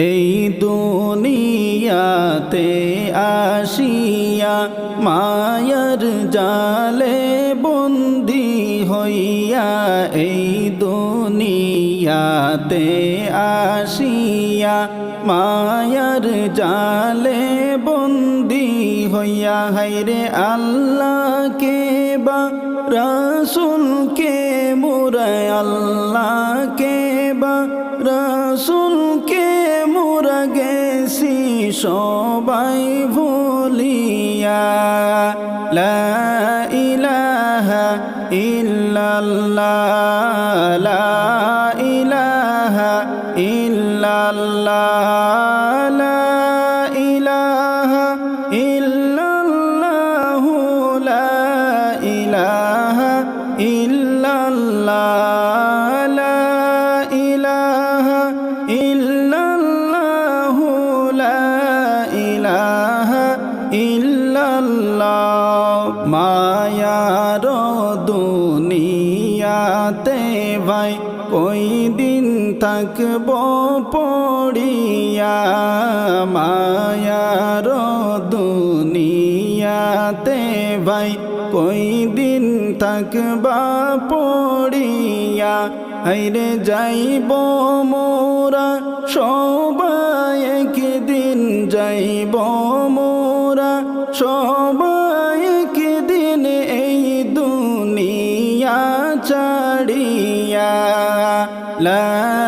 এই দুনিয়াতে আসিয়া মায়ার জালে বন্দি হইয়া এই দুনিয়াতে আসিয়া মায়ার জালে বন্দি হইয়া হাইরে আল্লাহকে বা রাসুলকে মুরায় আল্লাহকে সবাই ভুলিয়া লা থাকব পড়িয়া মায়ার দুনিয়াতে ভাই কই দিন থাকবা পড়িয়া? হাইরে যাইব মোরা, সবাই একদিন যাইব মোরা, সবাই একদিন এই দুনিয়া ছাড়িয়া। লা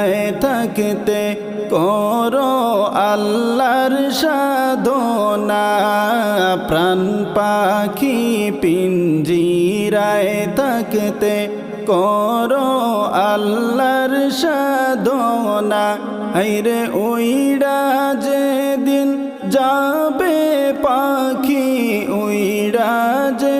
পিঞ্জিরায় থাকতে করো আল্লাহর সাধনা। প্রাণ পাখি পিঞ্জিরায় থাকতে করো আল্লাহর সাধনা। হাইরে ওইডা যেদিন যাবে পাখি, উইড়া যেদিন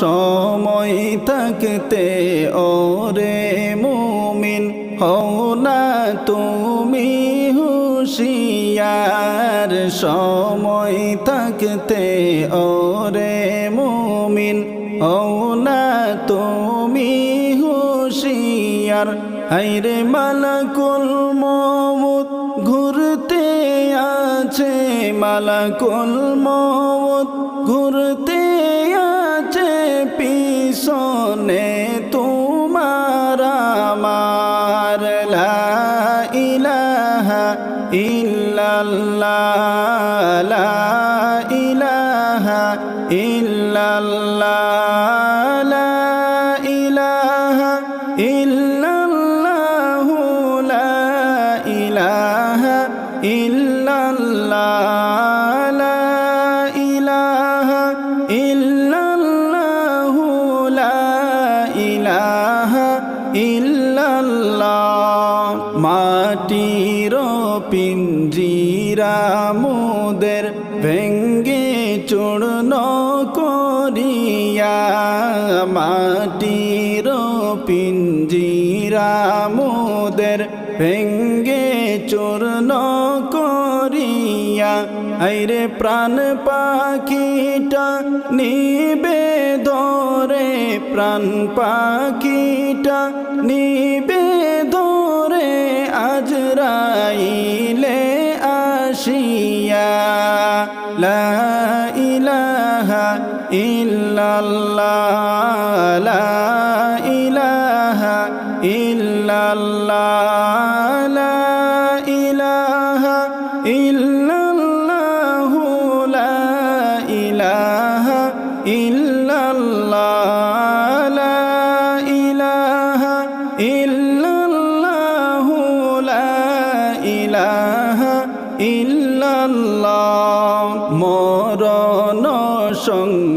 সময় থাকতে ওরে মুমিন হও না তুমি হুশিয়ার। সময় থাকতে ওরে মুমিন হও না তুমি হুশিয়ার। হাইরে মালাকুল মমুত ঘুরতে আছে, মালাকুল মমুত ঘুরতে পিছনে তোমার আমার ইলাহা ইল্লাল্লাহ ইলাহা ইল্লাল্লাহ ইলাহা ইল্লাল্লাহ করিয়া মাটির পিঞ্জিরা মুদের ভেঙ্গে চূর্ণ করিয়া, আইরে প্রাণ পাখিটা নিবে ধরে, প্রাণ পাখিটা নিবে ধরে আজরাইলে আস আসিয়া, লা ইল্লাল্লাহ, লা ইলাহা ইল্লাল্লাহ, লা ইলাহা ইল্লাল্লাহ, লা ইলাহা ইল্লাল্লাহ, লা ইলাহা ইল্লাল্লাহ, লা ইলাহা ইল্লাল্লাহ। মরণ সংকট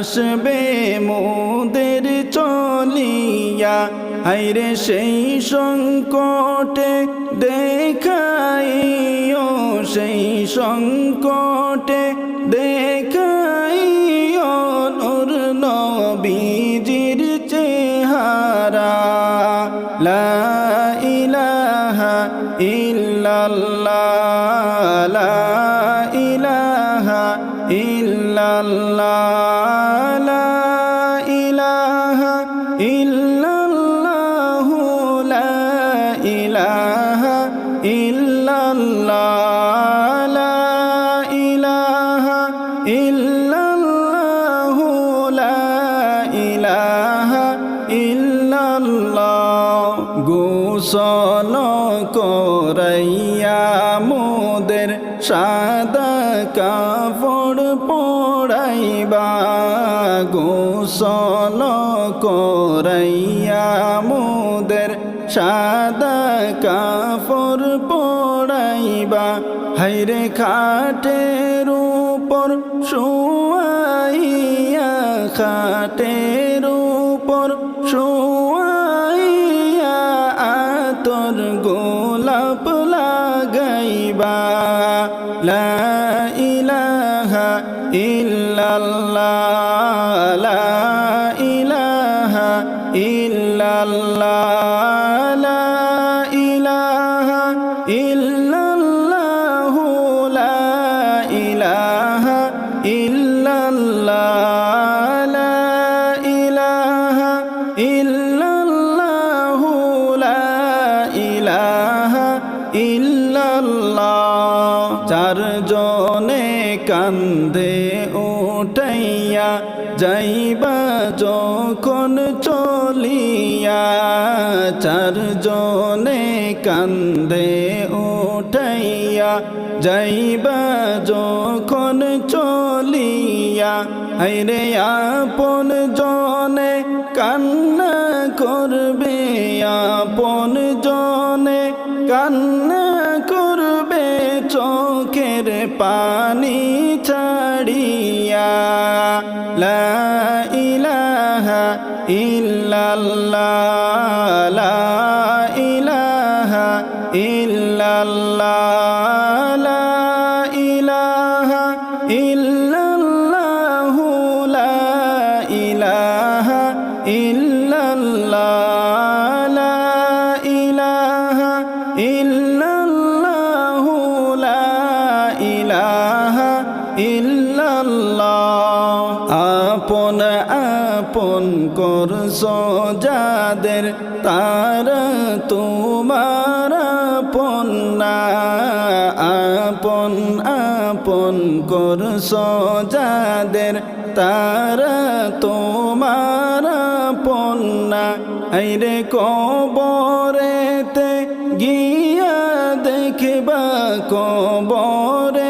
আসবে মোদের চলিয়া। হাইরে সেই সংকটে দেখাইও, সেই সংকটে দেখাইও নূর নবীজির চেহারা। লা ইল্লাল্লাহ ইল্লাল্লাহ। গোসল করাইয়া মোদের সাদা কাপড় পড়াইবা গোসল করাইয়া মোদের সাদা কাপড় পড়াইবা হাইরে খাটের উপর শুয়াইয়া, খাটের উপর শুয়াইয়া চারজনে কান্দে উঠাইয়া, যাইবা যখন চলিয়া হাইরে আপন জনে কান্না করবে, আপন জনে কান্না করবে চোখের পানি ছাড়িয়া। লা ইলাহা ইল্লাল্লাহ। ইল্লাল্লাহ, আপন আপন করছ যাদের, তারা তোমার পন্না আপন আপন করছ যাদের, তারা তোমার পন্না আইরে কবরেতে গিয়া দেখবা কবরেতে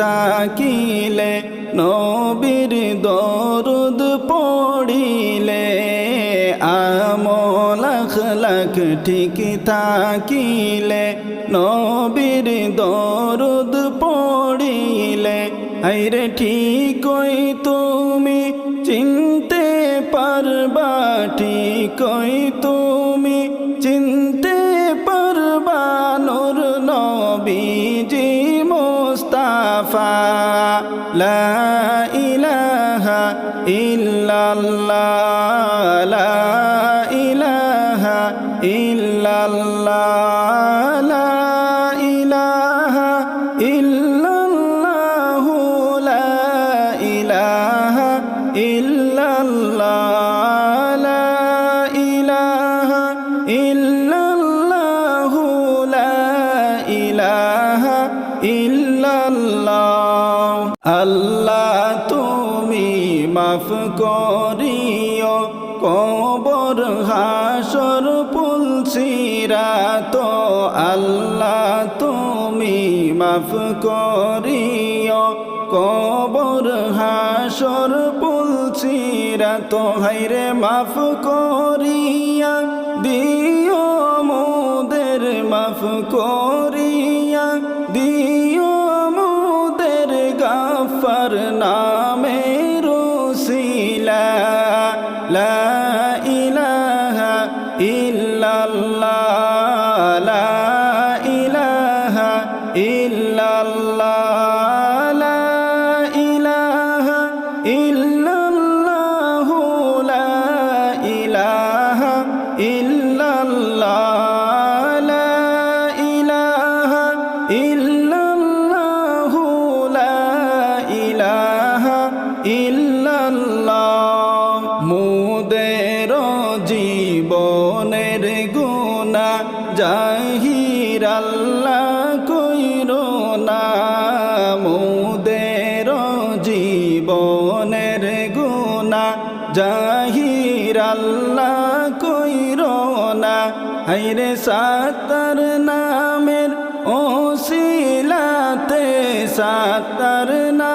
থাকিলে, নবীর দরুদ পড়িলে লাখ ঠিক থাকিলে, নবীর দরুদ পড়িলে, আইরে ঠিকই তুমি চিনতে পারবা, ঠিকই তুমি চিনতে পারবা, নূর নবীজি মাফ করিও কবর হাসর বলছি তো হাইরে মাফ করিয়া দিও মোদের মাফ করিয়া মুদের জীবনের গুণা জাহির আল্লাহ কইর না। মুদের জীবনের গুণা জাহির আল্লাহ কইর না। হাইরে সাতার নামের ওসিলাতে সাতার নামের